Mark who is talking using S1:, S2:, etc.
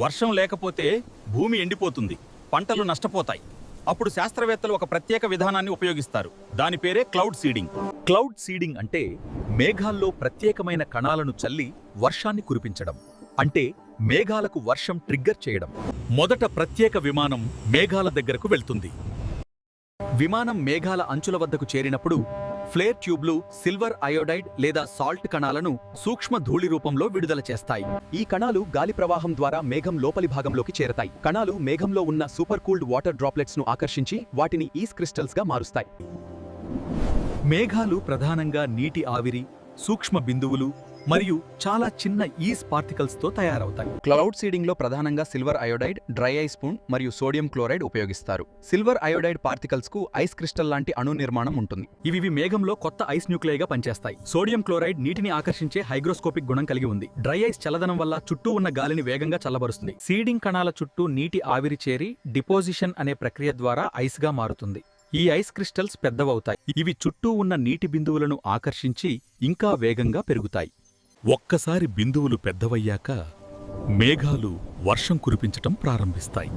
S1: వర్షం లేకపోతే భూమి ఎండిపోతుంది పంటలు నష్టపోతాయి. అప్పుడు శాస్త్రవేత్తలు ఒక ప్రత్యేక విధానాన్ని ఉపయోగిస్తారు. దాని పేరే క్లౌడ్ సీడింగ్. క్లౌడ్ సీడింగ్ అంటే మేఘాల్లో ప్రత్యేకమైన కణాలను చల్లి వర్షాన్ని కురిపించడం అంటే మేఘాలకు వర్షం ట్రిగ్గర్ చేయడం. మొదట ప్రత్యేక విమానం మేఘాల దగ్గరకు వెళ్తుంది. విమానం మేఘాల అంచుల వద్దకు చేరినప్పుడు ఫ్లేర్ ట్యూబ్లు సిల్వర్ అయోడైడ్ లేదా సాల్ట్ కణాలను సూక్ష్మ ధూళి రూపంలో విడుదల చేస్తాయి.
S2: ఈ కణాలు గాలి ప్రవాహం ద్వారా మేఘం లోపలి భాగంలోకి చేరతాయి. కణాలు మేఘంలో ఉన్న సూపర్ కూల్డ్ వాటర్ డ్రాప్లెట్స్ను ఆకర్షించి వాటిని ఈస్ క్రిస్టల్స్గా మారుస్తాయి.
S1: మేఘాలు ప్రధానంగా నీటి ఆవిరి సూక్ష్మ బిందువులు మరియు చాలా చిన్న ఈస్ పార్టికల్స్తో తయారవుతాయి.
S2: క్లౌడ్ సీడింగ్లో ప్రధానంగా silver iodide dry ice spoon మరియు సోడియం క్లోరైడ్ ఉపయోగిస్తారు. సిల్వర్ అయోడైడ్ పార్టికల్స్కు ఐస్ క్రిస్టల్ లాంటి అణు నిర్మాణం ఉంటుంది.
S1: ఇవి ఇవి మేఘంలో కొత్త ఐస్ న్యూక్లియైగా పనిచేస్తాయి. సోడియం క్లోరైడ్ నీటిని ఆకర్షించే హైగ్రోస్కోపిక్ గుణం కలిగి ఉంది. డ్రై ఐస్ చల్లదనం వల్ల చుట్టూ ఉన్న గాలిని వేగంగా చల్లబరుస్తుంది. సీడింగ్ కణాల చుట్టూ నీటి ఆవిరి చేరి డిపోజిషన్ అనే ప్రక్రియ ద్వారా ఐస్గా మారుతుంది. ఈ ఐస్ క్రిస్టల్స్ పెద్దవవుతాయి. ఇవి చుట్టూ ఉన్న నీటి బిందువులను ఆకర్షించి ఇంకా వేగంగా పెరుగుతాయి. ఒక్కసారి బిందువులు పెద్దవయ్యాక మేఘాలు వర్షం కురిపించటం ప్రారంభిస్తాయి.